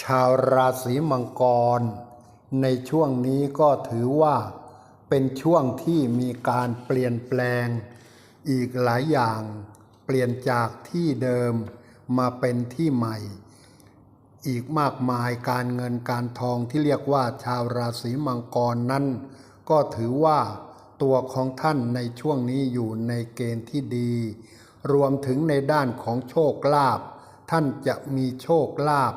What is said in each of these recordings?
ชาวราศีมังกร ในช่วงนี้ก็ถือว่าเป็นช่วงที่มีการเปลี่ยนแปลง อีกหลายอย่าง เปลี่ยนจากที่เดิมมาเป็นที่ใหม่ อีกมากมายการเงินการทองที่เรียกว่าชาวราศีมังกรนั้น ก็ถือว่าตัวของท่านในช่วงนี้อยู่ในเกณฑ์ที่ดี รวมถึงในด้านของโชคลาภท่านจะมีโชคลาภ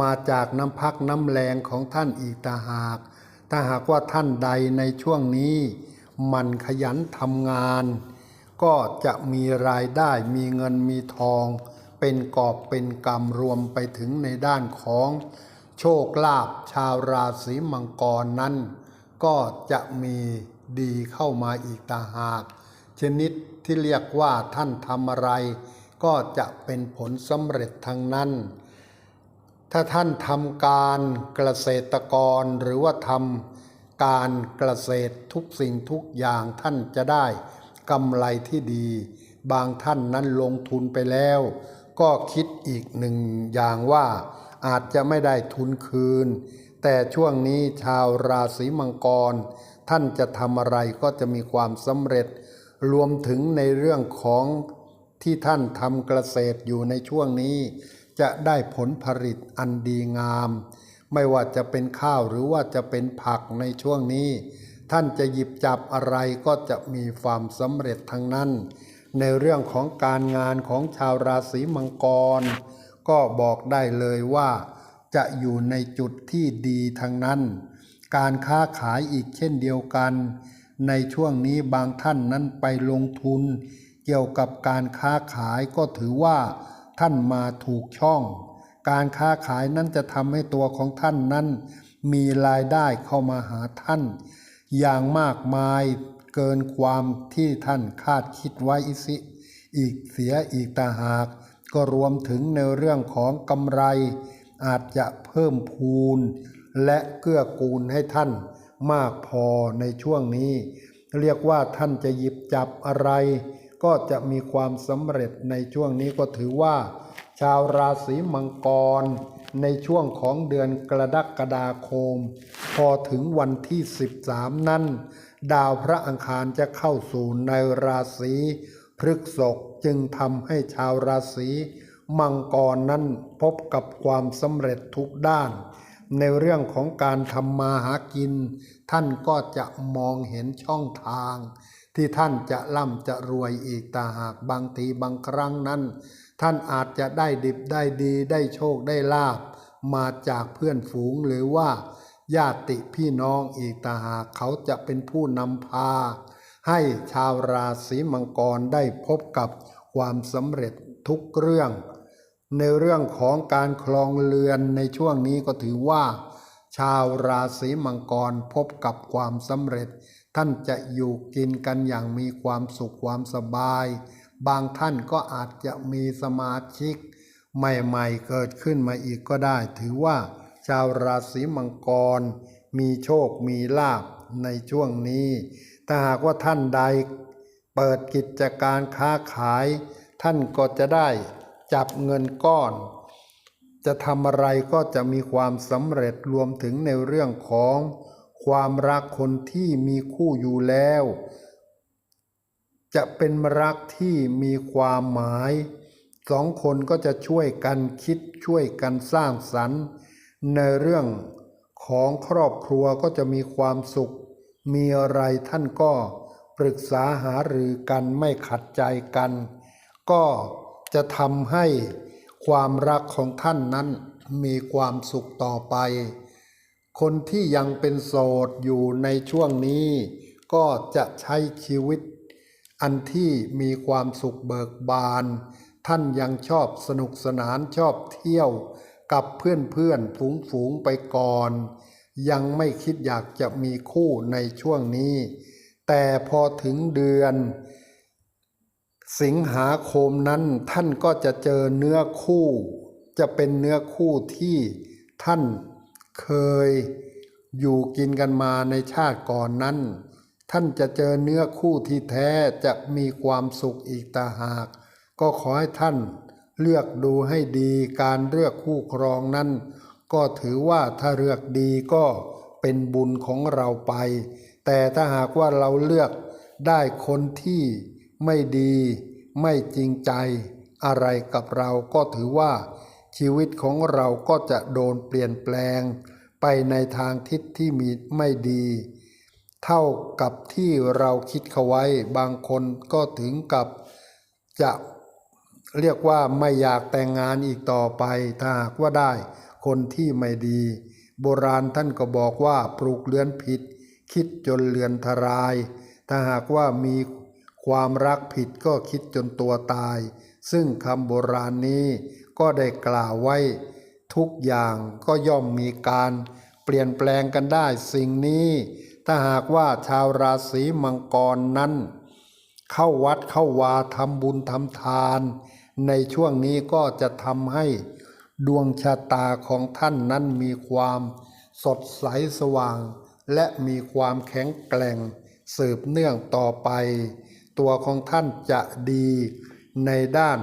มาจากน้ำพักน้ำแรงของท่านอีกตาหาก ถ้าหากว่าท่านใดในช่วงนี้ มันขยันทำงาน ก็จะมีรายได้มีเงินมีทอง เป็นกอบเป็นกำรวมไปถึงในด้านของโชคลาภชาวราศีมังกรนั้น ก็จะมีดีเข้ามาอีกตาหาก ชนิดที่เรียกว่าท่านทำอะไร ก็จะเป็นผลสำเร็จทั้งนั้น ถ้าท่านทำการเกษตรกรหรือว่าทำการเกษตรทุกสิ่งทุกอย่างท่านจะได้กำไรที่ดี บางท่านนั้นลงทุนไปแล้ว ก็คิดอีกหนึ่งอย่างว่าอาจจะไม่ได้ทุนคืน แต่ช่วงนี้ชาวราศีมังกร ท่านจะทำอะไรก็จะมีความสำเร็จ รวมถึงในเรื่องของที่ท่านทำเกษตรอยู่ในช่วงนี้ จะได้ผลผลิตอันดีงาม ไม่ว่าจะเป็นข้าวหรือว่าจะเป็นผักในช่วงนี้ ท่านจะหยิบจับอะไรก็จะมีความสำเร็จทั้งนั้น ในเรื่องของการงานของชาวราศีมังกร ก็บอกได้เลยว่า จะอยู่ในจุดที่ดีทั้งนั้น การค้าขายอีกเช่นเดียวกัน ในช่วงนี้บางท่านนั้นไปลงทุน เกี่ยวกับการค้าขายก็ถือว่า ท่านมาถูกช่อง การค้าขายนั้นจะทำให้ตัวของท่านนั้น มีรายได้เข้ามาหาท่าน อย่างมากมายเกินความที่ท่านคาดคิดไว้อีสิอีกเสียอีกตาหาก ก็รวมถึงในเรื่องของกำไร อาจจะเพิ่มพูน และเกื้อกูลให้ท่านมากพอในช่วงนี้ เรียกว่าท่านจะหยิบจับอะไร ก็จะมีความสำเร็จในช่วงนี้ก็ถือว่า ชาวราศีมังกร ในช่วงของเดือนกรกฎาคม พอถึงวันที่ 13 นั้น ดาวพระอังคารจะเข้าสู่ในราศีพฤกษภจึงทำให้ชาวราศีมังกรนั้นพบกับความสำเร็จทุกด้าน ในเรื่องของการทำมาหากิน ท่านก็จะมองเห็นช่องทาง ที่ท่านจะร่ำจะรวยอีกตาหากบางทีบางครั้งนั้น ท่านอาจจะได้ดิบได้ดีได้โชคได้ลาบมาจากเพื่อนฝูงหรือว่าญาติพี่น้องอีกตาหากเขาจะเป็นผู้นำพา ให้ชาวราศีมังกรได้พบกับความสำเร็จทุกเรื่อง ในเรื่องของการคลองเรือนในช่วงนี้ก็ถือว่า ชาวราศีมังกรพบกับความสำเร็จ ท่านจะอยู่กินกันอย่างมีความสุขความสบาย บางท่านก็อาจจะมีสมาชิก ใหม่ๆเกิดขึ้นมาอีกก็ได้ ถือว่าชาวราศีมังกร มีโชคมีลาภในช่วงนี้ ถ้าหากว่าท่านใดเปิดกิจการค้าขาย ท่านก็จะได้จับเงินก้อน จะทำอะไรก็จะมีความสำเร็จรวมถึงในเรื่องของ ความรักคนที่มีคู่อยู่แล้ว จะเป็นรักที่มีความหมายสองคนก็จะช่วยกันคิดช่วยกันสร้างสรรค์ ในเรื่องของครอบครัวก็จะมีความสุข มีอะไรท่านก็ปรึกษาหารือกันไม่ขัดใจกัน ก็จะทำให้ความรักของท่านนั้นมีความสุขต่อไป คนที่ยังเป็นโสดอยู่ในช่วงนี้ ก็จะใช้ชีวิต อันที่มีความสุขเบิกบาน ท่านยังชอบสนุกสนานชอบเที่ยวกับเพื่อนเพื่อนฝูงฝูงๆไปก่อน ยังไม่คิดอยากจะมีคู่ในช่วงนี้ แต่พอถึงเดือน สิงหาคมนั้นท่านก็จะเจอเนื้อคู่ จะเป็นเนื้อคู่ที่ท่าน เคยอยู่กินกันมาในชาติก่อนนั้น ท่านจะเจอเนื้อคู่ที่แท้จะมีความสุขอีกตาหาก ก็ขอให้ท่านเลือกดูให้ดีการเลือกคู่ครองนั้น ก็ถือว่าถ้าเลือกดีก็เป็นบุญของเราไป แต่ถ้าหากว่าเราเลือกได้คนที่ไม่ดี ไม่จริงใจอะไรกับเราก็ถือว่า ชีวิตของเราก็จะโดนเปลี่ยนแปลง ไปในทางทิศที่มีไม่ดี เท่ากับที่เราคิดเขาไว้ บางคนก็ถึงกับจะเรียกว่าไม่อยากแต่งงานอีกต่อไปถ้าหากว่าได้ คนที่ไม่ดี โบราณท่านก็บอกว่าปลูกเรือนผิด คิดจนเรือนทราย ถ้าหากว่ามีความรักผิดก็คิดจนตัวตาย ซึ่งคำโบราณนี้ ก็ได้กล่าวไว้ ทุกอย่างก็ย่อมมีการเปลี่ยนแปลงกันได้สิ่งนี้ ถ้าหากว่าชาวราศีมังกรนั้น เข้าวัดเข้าวาทำบุญทำทาน ในช่วงนี้ก็จะทำให้ดวงชะตาของท่านนั้นมีความสดใสสว่าง และมีความแข็งแกร่ง สืบเนื่องต่อไป ตัวของท่านจะดีในด้าน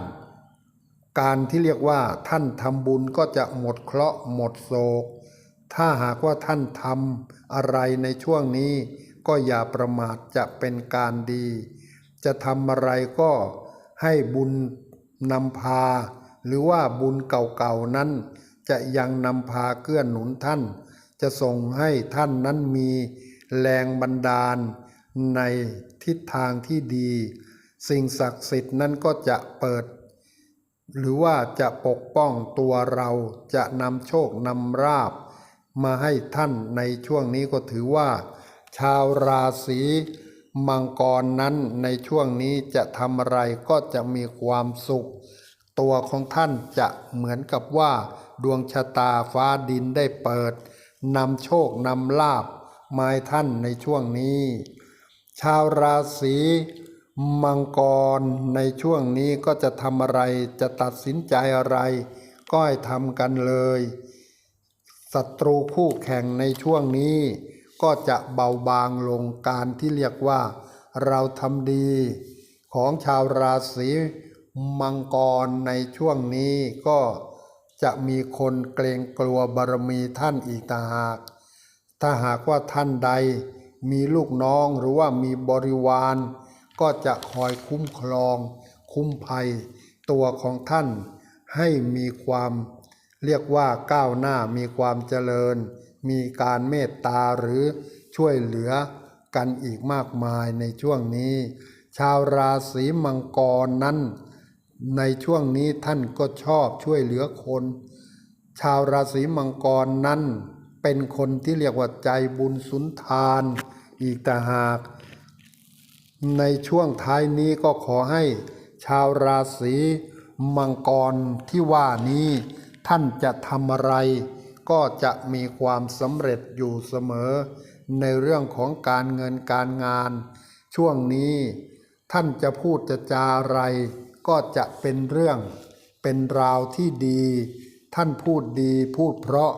การที่เรียกว่าท่านทำบุญก็จะหมดเคราะห์หมดโศก ถ้าหากว่าท่านทำอะไรในช่วงนี้ ก็อย่าประมาทจะเป็นการดี จะทำอะไรก็ให้บุญนำพา หรือว่าบุญเก่าๆนั้น จะยังนำพาเกื้อหนุนท่าน จะส่งให้ท่านนั้นมีแรงบันดาล ในทิศทางที่ดี สิ่งศักดิ์สิทธิ์นั้นก็จะเปิด หรือว่าจะปกป้องตัวเราจะนำโชคนำราบ มาให้ท่านในช่วงนี้ก็ถือว่า ชาวราศีมังกรนั้นในช่วงนี้จะทำอะไรก็จะมีความสุข ตัวของท่านจะเหมือนกับว่า ดวงชะตาฟ้าดินได้เปิดนำโชคนำลาบมาให้ท่านในช่วงนี้ ชาวราศี มังกรในช่วงนี้ก็จะทำอะไรจะตัดสินใจอะไร ก็ให้ทำกันเลยศัตรูคู่แข่งในช่วงนี้ ก็จะเบาบางลงการที่เรียกว่า เราทำดี ของชาวราศีมังกรในช่วงนี้ก็จะมีคนเกรงกลัวบารมีท่านอีกต่างหาก ถ้าหากว่าท่านใดมีลูกน้องหรือว่ามีบริวาร ก็จะคอยคุ้มครอง คุ้มภัย ตัวของท่านให้มีความเรียกว่าก้าวหน้ามีความเจริญ มีการเมตตาหรือช่วยเหลือกันอีกมากมายในช่วงนี้ ชาวราศีมังกรนั้น ในช่วงนี้ท่านก็ชอบช่วยเหลือคน ชาวราศีมังกรนั้น เป็นคนที่เรียกว่าใจบุญสุนทาน อีกต่างหาก ในช่วงท้ายนี้ก็ขอให้ชาวราศีมังกรที่ว่านี้ ท่านจะทำอะไร ก็จะมีความสำเร็จอยู่เสมอ ในเรื่องของการเงินการงาน ช่วงนี้ท่านจะพูดจะจาอะไร ก็จะเป็นเรื่องเป็นราวที่ดี ท่านพูดดีพูดเพราะ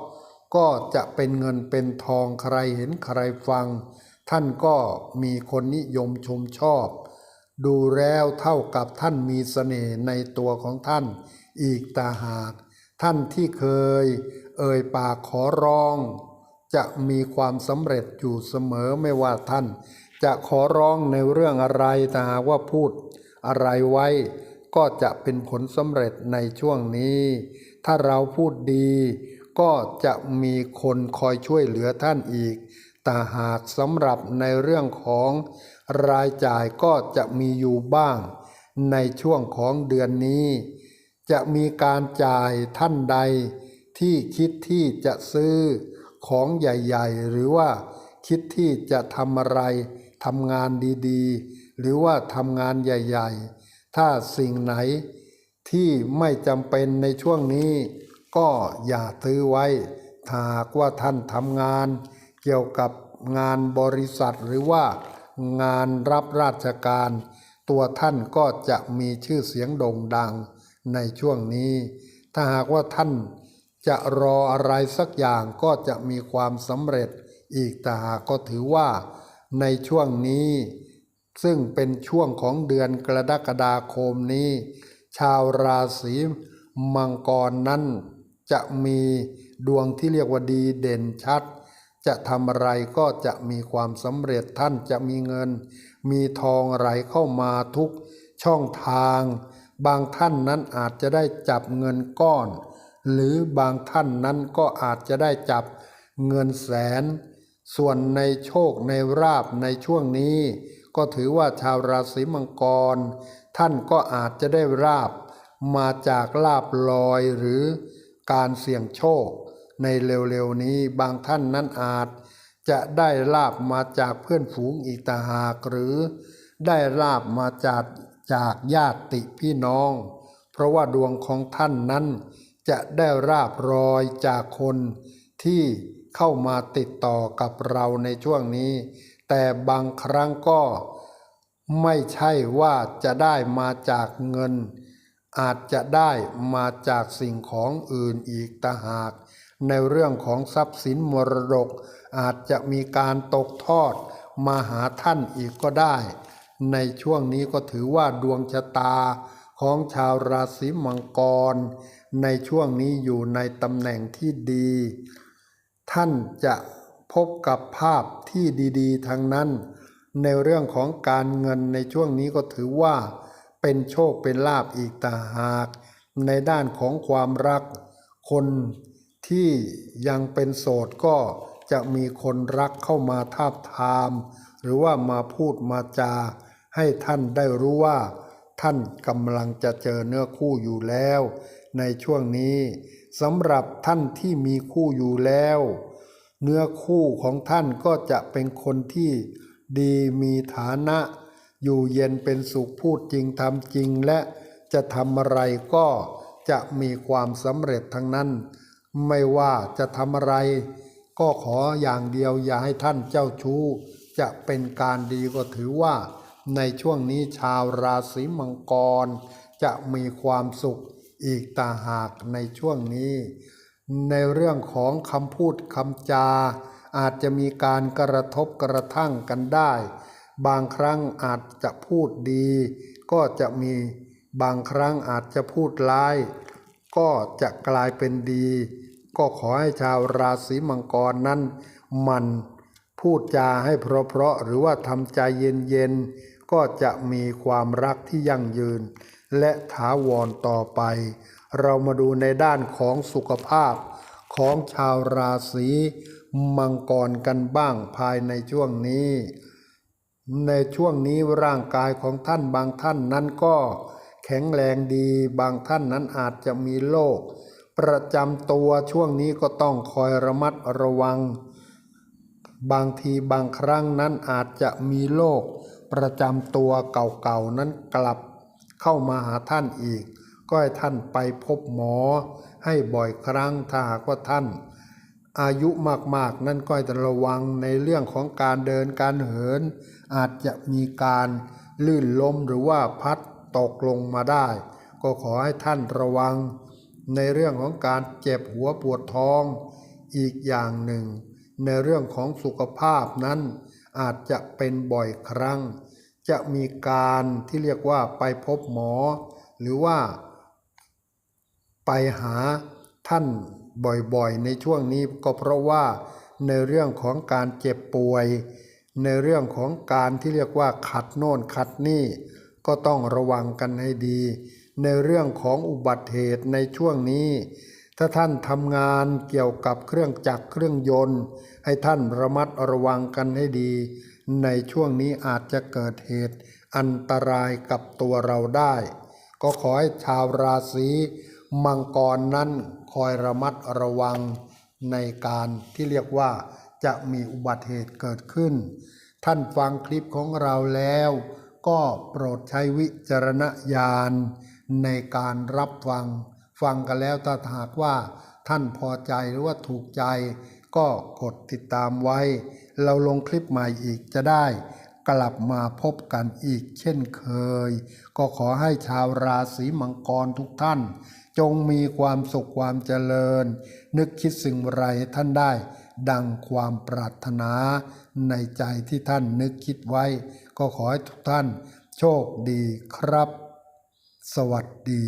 ก็จะเป็นเงินเป็นทองใครเห็นใครฟัง ท่านก็มีคนนิยมชมชอบ ดูแล้วเท่ากับท่านมีเสน่ห์ในตัวของท่านอีกตาหาก ท่านที่เคย เอ่ยปากขอร้อง จะมีความสำเร็จอยู่เสมอไม่ว่าท่าน จะขอร้องในเรื่องอะไรแต่หากว่าพูดอะไรไว้ ก็จะเป็นผลสำเร็จในช่วงนี้ ถ้าเราพูดดี ก็จะมีคนคอยช่วยเหลือท่านอีก แต่หากสำหรับในเรื่องของรายจ่ายก็จะมีอยู่บ้าง ในช่วงของเดือนนี้ จะมีการจ่ายท่านใด ที่คิดที่จะซื้อของใหญ่ ๆ หรือว่าคิดที่จะทำอะไรทำงานดีๆ หรือว่าทำงานใหญ่ ๆ ถ้าสิ่งไหนที่ไม่จำเป็นในช่วงนี้ ก็อย่าซื้อไว้หากว่าท่านทำงาน เกี่ยวกับงานบริษัทหรือว่างานรับราชการ ตัวท่านก็จะมีชื่อเสียงโด่งดังในช่วงนี้ ถ้าหากว่าท่านจะรออะไรสักอย่างก็จะมีความสำเร็จอีกแต่หากก็ถือว่าในช่วงนี้ ซึ่งเป็นช่วงของเดือนกรกฎาคมนี้ ชาวราศีมังกรนั้นจะมีดวงที่เรียกว่าดีเด่นชัด จะทำอะไรก็จะมีความสำเร็จท่านจะมีเงิน มีทองไหลเข้ามาทุกช่องทาง บางท่านนั้นอาจจะได้จับเงินก้อน หรือบางท่านนั้นก็อาจจะได้จับเงินแสน ส่วนในโชคในราบในช่วงนี้ ก็ถือว่าชาวราศีมังกร ท่านก็อาจจะได้ราบมาจากลาบลอยหรือการเสี่ยงโชค ในเร็วๆนี้บางท่านนั้นอาจ จะได้ลาบมาจากเพื่อนฝูงอีกต่าหากหรือ ได้ลาบมาจากจากญาติพี่น้อง เพราะว่าดวงของท่านนั้น จะได้ราบรอยจากคนที่เข้ามาติดต่อกับเราในช่วงนี้ แต่บางครั้งก็ไม่ใช่ว่าจะได้มาจากเงิน อาจจะได้มาจากสิ่งของอื่นอีกต่าหาก ในเรื่องของทรัพย์สินมรดก อาจจะมีการตกทอดมาหาท่านอีกก็ได้ ในช่วงนี้ก็ถือว่าดวงชะตาของชาวราศีมังกร ในช่วงนี้อยู่ในตำแหน่งที่ดี ท่านจะพบกับภาพที่ดีๆ ทั้งนั้น ในเรื่องของการเงินในช่วงนี้ก็ถือว่าเป็นโชคเป็นลาบอีกต่างหาก ในด้านของความรักคน ที่ยังเป็นโสดก็จะมีคนรักเข้ามาทาบทาม หรือว่ามาพูดมาจา ให้ท่านได้รู้ว่า ท่านกำลังจะเจอเนื้อคู่อยู่แล้ว ในช่วงนี้สำหรับท่านที่มีคู่อยู่แล้ว เนื้อคู่ของท่านก็จะเป็นคนที่ดีมีฐานะ อยู่เย็นเป็นสุขพูดจริงทำจริงและจะทำอะไรก็จะมีความสำเร็จทั้งนั้น ไม่ว่าจะทำอะไร ก็ขออย่างเดียวอย่าให้ท่านเจ้าชู้ จะเป็นการดีก็ถือว่า ในช่วงนี้ชาวราศีมังกร จะมีความสุขอีกต่าหากในช่วงนี้ ในเรื่องของคำพูดคำจา อาจจะมีการกระทบกระทั่งกันได้ บางครั้งอาจจะพูดดี ก็จะมีบางครั้งอาจจะพูดร้าย ก็จะกลายเป็นดี ก็ขอให้ชาวราศีมังกรนั้น มันพูดจาให้เพราะๆหรือว่าทำใจเย็นๆ ก็จะมีความรักที่ยั่งยืน และถาวรต่อไป เรามาดูในด้านของสุขภาพของชาวราศีมังกรกันบ้างภายในช่วงนี้ ในช่วงนี้ร่างกายของท่านบางท่านนั้นก็แข็งแรงดีบางท่านนั้นอาจจะมีโรค ประจำตัวช่วงนี้ก็ต้องคอยระมัดระวัง บางทีบางครั้งนั้นอาจจะมีโรคประจำตัวเก่าๆนั้นกลับเข้ามาหาท่านอีก ก็ให้ท่านไปพบหมอ ให้บ่อยครั้งถ้าหากว่าท่าน อายุมากๆ นั่นก็ให้ระวังในเรื่องของการเดินการเหิน อาจจะมีการลื่นล้มหรือว่าพัดตกลงมาได้ ก็ขอให้ท่านระวัง ในเรื่องของการเจ็บหัวปวดท้อง อีกอย่างหนึ่ง ในเรื่องของสุขภาพนั้น อาจจะเป็นบ่อยครั้ง จะมีการที่เรียกว่าไปพบหมอ หรือว่า ไปหาท่านบ่อยๆ ในช่วงนี้ก็เพราะว่า ในเรื่องของการเจ็บป่วย ในเรื่องของการที่เรียกว่าขัดโน่นขัดนี่ ก็ต้องระวังกันให้ดี ในเรื่องของอุบัติเหตุในช่วงนี้ ถ้าท่านทำงานเกี่ยวกับเครื่องจักรเครื่องยนต์ ให้ท่านระมัดระวังกันให้ดี ในช่วงนี้อาจจะเกิดเหตุอันตรายกับตัวเราได้ ก็ขอให้ชาวราศีมังกรนั้นคอยระมัดระวังในการที่เรียกว่าจะมีอุบัติเหตุเกิดขึ้น ท่านฟังคลิปของเราแล้ว ก็โปรดใช้วิจารณญาณ ในการรับฟัง ฟังกันแล้วถ้าหากว่า ท่านพอใจหรือว่าถูกใจ ก็กดติดตามไว้ เราลงคลิปใหม่อีกจะได้ กลับมาพบกันอีกเช่นเคย ก็ขอให้ชาวราศีมังกรทุกท่าน จงมีความสุขความเจริญ นึกคิดสิ่งไรท่านได้ดังความปรารถนาในใจที่ท่านนึกคิดไว้ ก็ขอให้ทุกท่านโชคดีครับ สวัสดี